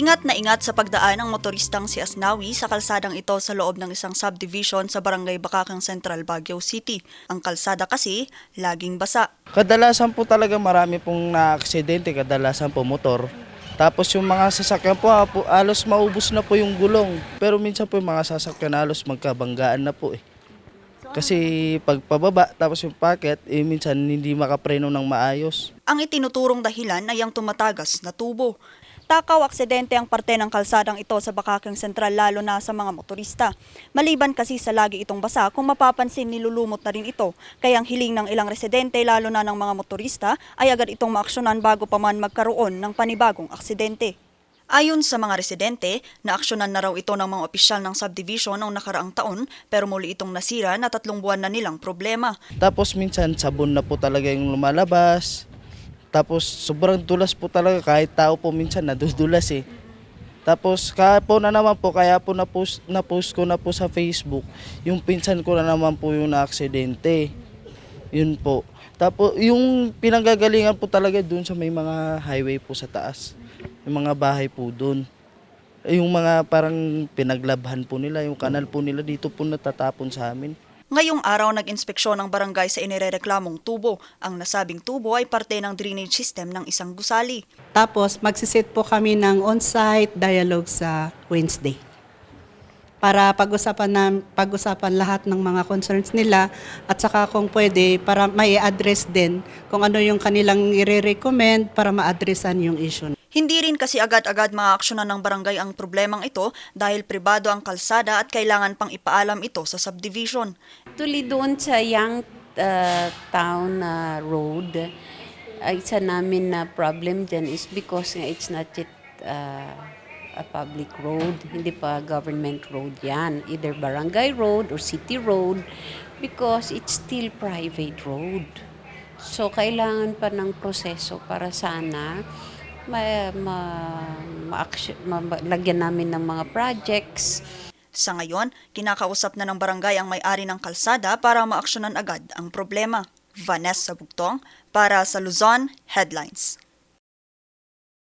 Ingat na ingat sa pagdaan ng motoristang si Asnawi sa kalsadang ito sa loob ng isang subdivision sa Barangay Bakakang Central, Baguio City. Ang kalsada kasi laging basa. Kadalasan po talaga marami pong na-aksidente, kadalasan po motor. Tapos yung mga sasakyan po, po alos maubos na po yung gulong. Pero minsan po yung mga sasakyan alos magkabanggaan na po eh. Kasi pag pababa, tapos yung packet, eh, minsan hindi makapreno ng maayos. Ang itinuturong dahilan ay ang tumatagas na tubo. Takaw aksidente ang parte ng kalsadang ito sa Bakakang Sentral lalo na sa mga motorista. Maliban kasi sa lagi itong basa, kung mapapansin nilulumot na rin ito. Kaya ang hiling ng ilang residente lalo na ng mga motorista ay agad itong maaksyonan bago pa man magkaroon ng panibagong aksidente. Ayon sa mga residente, naaksyonan na raw ito ng mga opisyal ng subdivision noong nakaraang taon pero muli itong nasira na tatlong buwan na nilang problema. Tapos minsan sabon na po talaga yung lumalabas. Tapos sobrang dulas po talaga kahit tao po minsan nadudulas eh. Tapos kahapon na naman po, kaya po na-post, na-post ko na po sa Facebook, yung pinsan ko na naman po yung na-aksidente. Yun po. Tapos yung pinanggagalingan po talaga dun sa may mga highway po sa taas. Yung mga bahay po dun. Yung mga parang pinaglabhan po nila, yung kanal po nila dito po natatapon sa amin. Ngayong araw nag-inspeksyon ng barangay sa inirereklamong tubo. Ang nasabing tubo ay parte ng drainage system ng isang gusali. Tapos magsisit po kami ng on-site dialogue sa Wednesday. Para pag-usapan na, pag-usapan lahat ng mga concerns nila at saka kung pwede para may address din kung ano yung kanilang i-recommend para ma-addressan yung issue. Hindi rin kasi agad-agad maaaksyonan ng barangay ang problemang ito dahil pribado ang kalsada at kailangan pang ipaalam ito sa subdivision. Actually, doon sa Young uh, Town uh, Road, ay isa namin na problem dyan is because nga it's not yet uh, a public road. Hindi pa government road yan. Either barangay road or city road because it's still private road. So, kailangan pa ng proseso para sana ma, ma, ma, ma- lagyan namin ng mga projects Sa ngayon, kinakausap na ng barangay ang may-ari ng kalsada para maaksyonan agad ang problema. Vanessa Bugtong para sa Luzon Headlines.